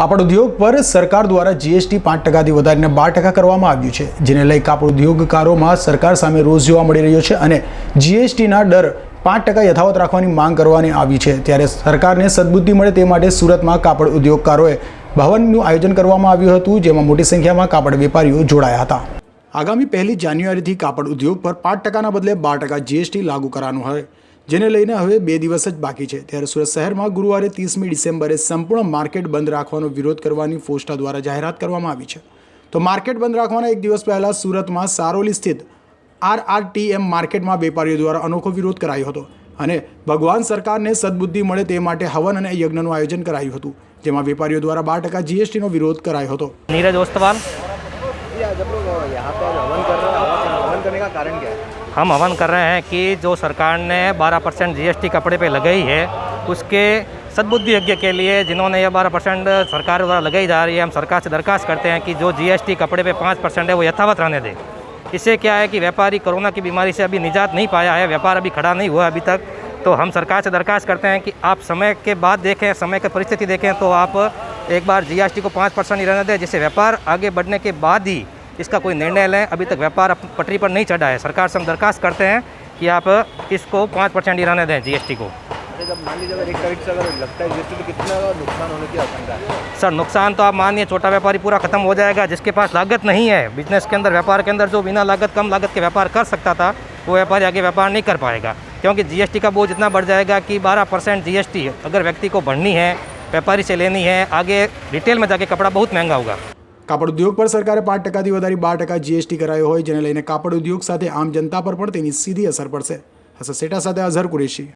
કાપડ ઉદ્યોગ પર સરકાર દ્વારા જીએસટી પાંચ ટકાથી વધારીને બાર ટકા કરવામાં આવ્યું છે, જેને લઈ કાપડ ઉદ્યોગકારોમાં સરકાર સામે રોષ જોવા મળી રહ્યો છે અને જીએસટીના ડર પાંચ ટકા યથાવત રાખવાની માંગ કરવાની આવી છે. ત્યારે સરકારને સદબુદ્ધિ મળે તે માટે સુરતમાં કાપડ ઉદ્યોગકારોએ ભવનનું આયોજન કરવામાં આવ્યું હતું, જેમાં મોટી સંખ્યામાં કાપડ વેપારીઓ જોડાયા હતા. આગામી પહેલી જાન્યુઆરીથી કાપડ ઉદ્યોગ પર પાંચ ટકાના બદલે બાર ટકા જીએસટી લાગુ કરવાનું હોય. જેને લઈને હવે બે દિવસ જ બાકી છે. ત્યારે સુરત શહેરમાં ગુરુવારે ત્રીસમી ડિસેમ્બરે સંપૂર્ણ માર્કેટ બંધ રાખવાનો વિરોધ કરવાની ફોસ્ટા દ્વારા જાહેરાત કરવામાં આવી છે. તો માર્કેટ બંધ રાખવાના એક દિવસ પહેલાં સુરતમાં સારોલી સ્થિત આરઆરટીએમ માર્કેટમાં વેપારીઓ દ્વારા અનોખો વિરોધ કરાયો હતો અને ભગવાન સરકારને સદબુદ્ધિ મળે તે માટે હવન અને યજ્ઞનું આયોજન કરાયું હતું જેમાં વેપારીઓ દ્વારા બાર ટકા જીએસટીનો વિરોધ કરાયો હતો. નીરજ ઓસ્તવાલ कारण क्या है? हम हवन कर रहे हैं कि जो सरकार ने 12 परसेंट जी कपड़े पे लगाई है, उसके सद्बुद्धि यज्ञ के लिए जिन्होंने ये 12 परसेंट सरकार द्वारा लगाई जा रही है, हम सरकार से दरखास्त करते हैं कि जो जीएसटी कपड़े पे 5 परसेंट है, वो यथावत रहने दें। इससे क्या है कि व्यापारी कोरोना की बीमारी से अभी निजात नहीं पाया है, व्यापार अभी खड़ा नहीं हुआ अभी तक। तो हम सरकार से दरखास्त करते हैं कि आप समय के बाद देखें, समय की परिस्थिति देखें तो आप एक बार जीएसटी को पाँच परसेंट ही रहने दें, जिससे व्यापार आगे बढ़ने के बाद ही इसका कोई निर्णय लें। अभी तक व्यापार पटरी पर नहीं चढ़ा है। सरकार से हम दरखास्त करते हैं कि आप इसको पाँच परसेंट ही रहने दें जीएसटी को। अरे जब मान लीजिए अगर एक तारीख से अगर लगता है जीएसटी तो कितना नुकसान होने की आशंका है? सर नुकसान तो आप मानिए छोटा व्यापारी पूरा खत्म हो जाएगा। जिसके पास लागत नहीं है बिज़नेस के अंदर व्यापार के अंदर जो बिना लागत कम लागत के व्यापार कर सकता था वो व्यापारी आगे व्यापार नहीं कर पाएगा। क्योंकि जीएसटी का बोझ इतना बढ़ जाएगा कि 12 परसेंट जी अगर व्यक्ति को बढ़नी है व्यापारी से लेनी है आगे रिटेल में जाके कपड़ा बहुत महँगा होगा। કાપડ ઉદ્યોગ પર સરકારે પાંચ ટકાથી વધારી બાર ટકા જીએસટી કરાયો હોય, જેને લઈને કાપડ ઉદ્યોગ સાથે આમ જનતા પર પણ તેની સીધી અસર પડશે. હશે સેટા સાથે અઝહર કુરેશી.